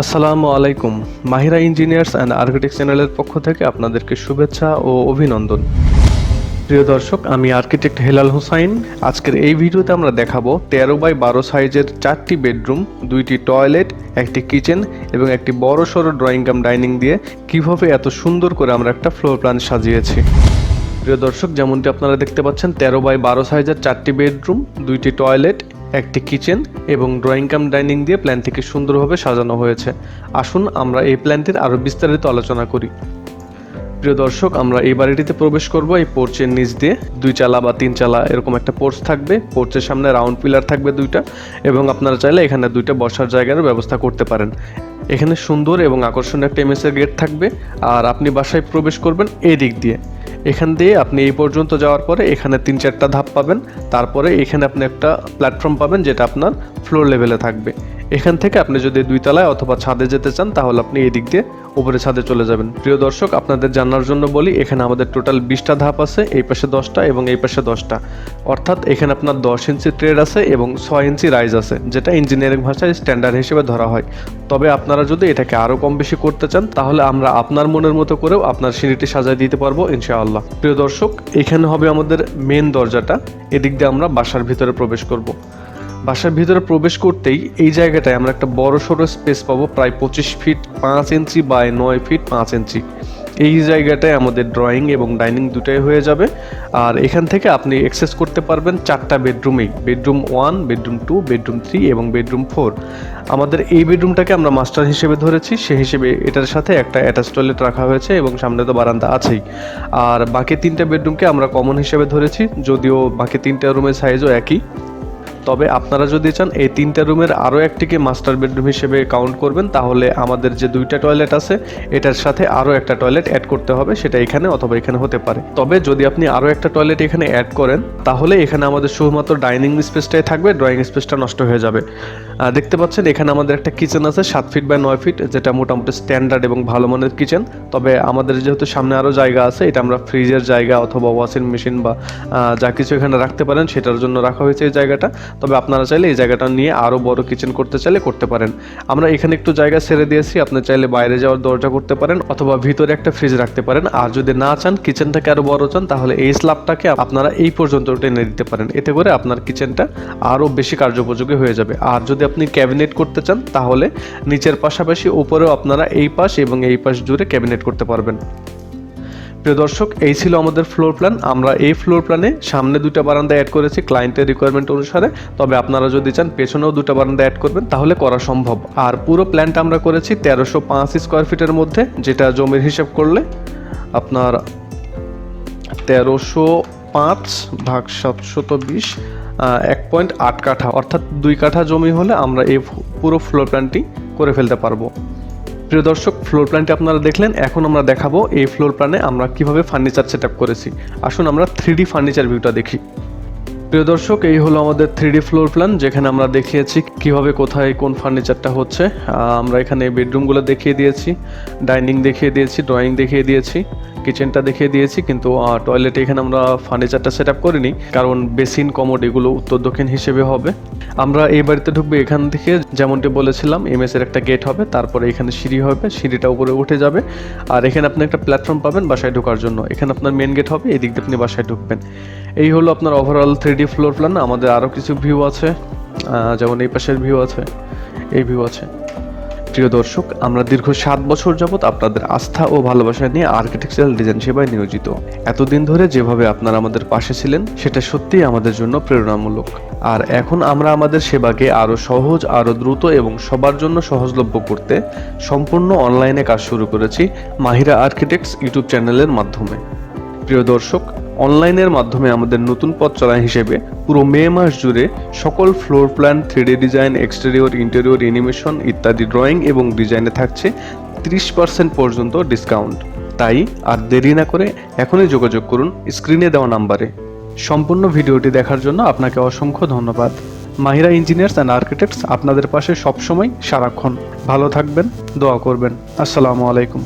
আসসালামু আলাইকুম। Mahira engineers and architect চ্যানেলের পক্ষ থেকে আপনাদেরকে শুভেচ্ছা ও অভিনন্দন। প্রিয় দর্শক, আমি আর্কিটেক্ট হেলাল হুসাইন। আজকের এই ভিডিওতে আমরা দেখাবো তেরো বাই বারো সাইজের চারটি বেডরুম, দুইটি টয়লেট, একটি কিচেন এবং একটি বড় সড়ো ড্রয়িং কাম ডাইনিং দিয়ে কীভাবে এত সুন্দর করে আমরা একটা ফ্লোর প্ল্যান সাজিয়েছি। প্রিয় দর্শক, যেমনটি আপনারা দেখতে পাচ্ছেন, তেরো বাই বারো সাইজের চারটি বেডরুম, দুইটি টয়লেট একটি কিচেন এবং ড্রয়িং কাম ডাইনিং দিয়ে প্ল্যানটিকে সুন্দরভাবে সাজানো হয়েছে। আসুন আমরা এই প্ল্যানটির আরও বিস্তারিত আলোচনা করি। প্রিয় দর্শক, আমরা এই বাড়িটিতে প্রবেশ করব। এই পোর্চের নিচ দিয়ে দুই চালা বা তিন চালা এরকম একটা পোর্চ থাকবে। পোর্চের সামনে রাউন্ড পিলার থাকবে দুইটা এবং আপনারা চাইলে এখানে দুইটা বসার জায়গার ব্যবস্থা করতে পারেন। এখানে সুন্দর এবং আকর্ষণীয় একটা এমএসের গেট থাকবে আর আপনি বাসায় প্রবেশ করবেন এই দিক দিয়ে। এখান দিয়ে আপনি এই পর্যন্ত যাওয়ার পরে এখানে তিন চারটা ধাপ পাবেন। তারপরে এখানে আপনি একটা প্ল্যাটফর্ম পাবেন যেটা আপনার ফ্লোর লেভেলে থাকবে। এখান থেকে আপনি যদি দুই তলায় অথবা ছাদে যেতে চান, তাহলে আপনি এই দিক দিয়ে উপরে ছাদে চলে যাবেন। প্রিয় দর্শক, আপনাদের জানার জন্য বলি, এখানে আমাদের টোটাল বিশটা ধাপ আছে, এই পাশে দশটা এবং এই পাশে দশটা। অর্থাৎ এখানে আপনার দশ ইঞ্চি ট্রেড আছে এবং ছয় ইঞ্চি রাইজ আছে, যেটা ইঞ্জিনিয়ারিং ভাষায় স্ট্যান্ডার্ড হিসেবে ধরা হয়। তবে আপনারা যদি এটাকে আরও কম বেশি করতে চান, তাহলে আমরা আপনার মনের মতো করেও আপনার সিঁড়িটি সাজায় দিতে পারব, ইনশাআল্লাহ। প্রিয় দর্শক, এখানে হবে আমাদের মেন দরজাটা, এদিক দিয়ে আমরা বাসার ভিতরে প্রবেশ করব। বাসার ভিতরে প্রবেশ করতেই এই জায়গাটায় আমরা একটা বড় সড়ো স্পেস পাবো, প্রায় পঁচিশ ফিট পাঁচ ইঞ্চি বাই নয় ফিট পাঁচ ইঞ্চি এই জায়গাটায় আমাদের ড্রয়িং এবং ডাইনিং দুটাই হয়ে যাবে। আর এখান থেকে আপনি অ্যাক্সেস করতে পারবেন চারটা বেডরুমেই bedroom one bedroom two bedroom three এবং বেডরুম ফোর আমাদের এই বেডরুমটাকে আমরা মাস্টার হিসেবে ধরেছি সে হিসেবে এটার সাথে একটা অ্যাটাচ টয়লেট রাখা হয়েছে এবং সামনে তো বারান্দা আছেই। আর বাকি তিনটা বেডরুমকে আমরা কমন হিসেবে ধরেছি, যদিও বাকি তিনটা রুমের সাইজও একই। তবে আপনারা যদি চান এই তিনটা রুমের আরও একটিকে মাস্টার বেডরুম হিসেবে কাউন্ট করবেন, তাহলে আমাদের যে দুইটা টয়লেট আছে, এটার সাথে আরও একটা টয়লেট অ্যাড করতে হবে, সেটা এখানে অথবা এখানে হতে পারে। তবে যদি আপনি আরও একটা টয়লেট এখানে অ্যাড করেন, তাহলে এখানে আমাদের শুধুমাত্র ডাইনিং স্পেসটাই থাকবে, ড্রয়িং স্পেসটা নষ্ট হয়ে যাবে। দেখতে পাচ্ছেন, এখানে আমাদের একটা কিচেন আছে, সাত ফিট বাই নয় ফিট, যেটা মোটামুটি স্ট্যান্ডার্ড এবং ভালো মানের কিচেন। তবে আমাদের যেহেতু সামনে আরও জায়গা আছে, এটা আমরা ফ্রিজের জায়গা অথবা ওয়াশিং মেশিন বা যা কিছু এখানে রাখতে পারেন, সেটার জন্য রাখা হয়েছে এই জায়গাটা। তবে আপনারা চাইলে এই জায়গাটা নিয়ে আরও বড় কিচেন করতে চাইলে করতে পারেন। আমরা এখানে একটু জায়গা ছেড়ে দিয়েছি, আপনি চাইলে বাইরে যাওয়ার দরজা করতে পারেন অথবা ভিতরে একটা ফ্রিজ রাখতে পারেন। আর যদি না চান কিচেনটাকে আরও বড় চান, তাহলে এই স্ল্যাবটাকে আপনারা এই পর্যন্ত টেনে দিতে পারেন। এতে করে আপনার কিচেনটা আরও বেশি কার্যোপযোগী হয়ে যাবে। আর যদি আপনি ক্যাবিনেট করতে চান, তাহলে নিচের পাশাপাশি উপরেও আপনারা এই পাশ এবং এই পাশ জুড়ে ক্যাবিনেট করতে পারবেন। প্রিয় দর্শক, এই ছিল আমাদের ফ্লোর প্ল্যান আমরা এই ফ্লোর প্ল্যানে সামনে দুটো বারান্দা অ্যাড করেছি ক্লায়েন্টের রিকোয়ারমেন্ট অনুসারে। তবে আপনারা যদি চান, পেছনেও দুটো বারান্দা অ্যাড করবেন, তাহলে করা সম্ভব। আর পুরো প্ল্যানটা আমরা করেছি তেরোশো পাঁচ স্কোয়ার ফিটের মধ্যে, যেটা জমির হিসাব করলে আপনার তেরোশো পাঁচ ভাগ সাতশত বিশ এক পয়েন্ট আট কাঠা, অর্থাৎ দুই কাঠা জমি হলে আমরা এই পুরো ফ্লোর প্ল্যানটি করে ফেলতে পারব। প্রিয় দর্শক ফ্লোর প্ল্যানটি আপনারা দেখলেন। এখন আমরা দেখাবো এই ফ্লোর প্ল্যানে আমরা কীভাবে ফার্নিচার সেট করেছি। আসুন আমরা থ্রি ফার্নিচার ভিউটা দেখি। প্রিয় দর্শক, এই হলো আমাদের থ্রি ফ্লোর প্ল্যান যেখানে আমরা দেখিয়েছি কীভাবে কোথায় কোন ফার্নিচারটা হচ্ছে। আমরা এখানে বেডরুমগুলো দেখিয়ে দিয়েছি ডাইনিং দেখিয়ে দিয়েছি ড্রয়িং দেখিয়ে দিয়েছি কিচেনটা দেখিয়ে দিয়েছি, কিন্তু টয়লেটে এখানে আমরা ফার্নিচারটা সেট আপ করিনি, কারণ বেসিন কমোড এগুলো উত্তর দক্ষিণ হিসেবে হবে। আমরা এই বাড়িতে ঢুকবো এখান থেকে, যেমনটি বলেছিলাম এমএস এর একটা গেট হবে, তারপরে এখানে সিঁড়ি হবে, সিঁড়িটা উপরে উঠে যাবে। আর এখানে আপনি একটা প্ল্যাটফর্ম পাবেন বাসায় ঢোকার জন্য। এখানে আপনার মেন গেট হবে, এদিক দিয়ে আপনি বাসায় ঢুকবেন। এই হলো আপনার overall three D floor plan আমাদের আরও কিছু ভিউ আছে যেমন এই পাশের ভিউ আছে, এই ভিউ আছে। প্রিয় দর্শক, আমরা দীর্ঘ সাত বছর যাবৎ আপনাদের আস্থা ও ভালোবাসা নিয়ে আর্কিটেকচারাল ডিজাইন সেবায় নিয়োজিত। এতদিন ধরে যেভাবে আপনারা আমাদের পাশে ছিলেন, সেটা সত্যিই আমাদের জন্য প্রেরণামূলক। আর এখন আমরা আমাদের সেবাকে আরও সহজ আরও দ্রুত এবং সবার জন্য সহজলভ্য করতে সম্পূর্ণ অনলাইনে কাজ শুরু করেছি মাহিরা আর্কিটেক্টস ইউটিউব চ্যানেলের মাধ্যমে। প্রিয় দর্শক অনলাইনের মাধ্যমে আমাদের নতুন পথ চলা হিসেবে পুরো মে মাস জুড়ে সকল floor plan, three D design, exterior, interior, animation ইত্যাদি ড্রয়িং এবং ডিজাইনে থাকছে ত্রিশ পার্সেন্ট পর্যন্ত ডিসকাউন্ট। তাই আর দেরি না করে এখনই যোগাযোগ করুন স্ক্রিনে দেওয়া নাম্বারে। সম্পূর্ণ ভিডিওটি দেখার জন্য আপনাকে অসংখ্য ধন্যবাদ। মাহিরা ইঞ্জিনিয়ার্স অ্যান্ড আর্কিটেক্টস আপনাদের পাশে সবসময় সারাক্ষণ। ভালো থাকবেন, দোয়া করবেন। আসসালামু আলাইকুম।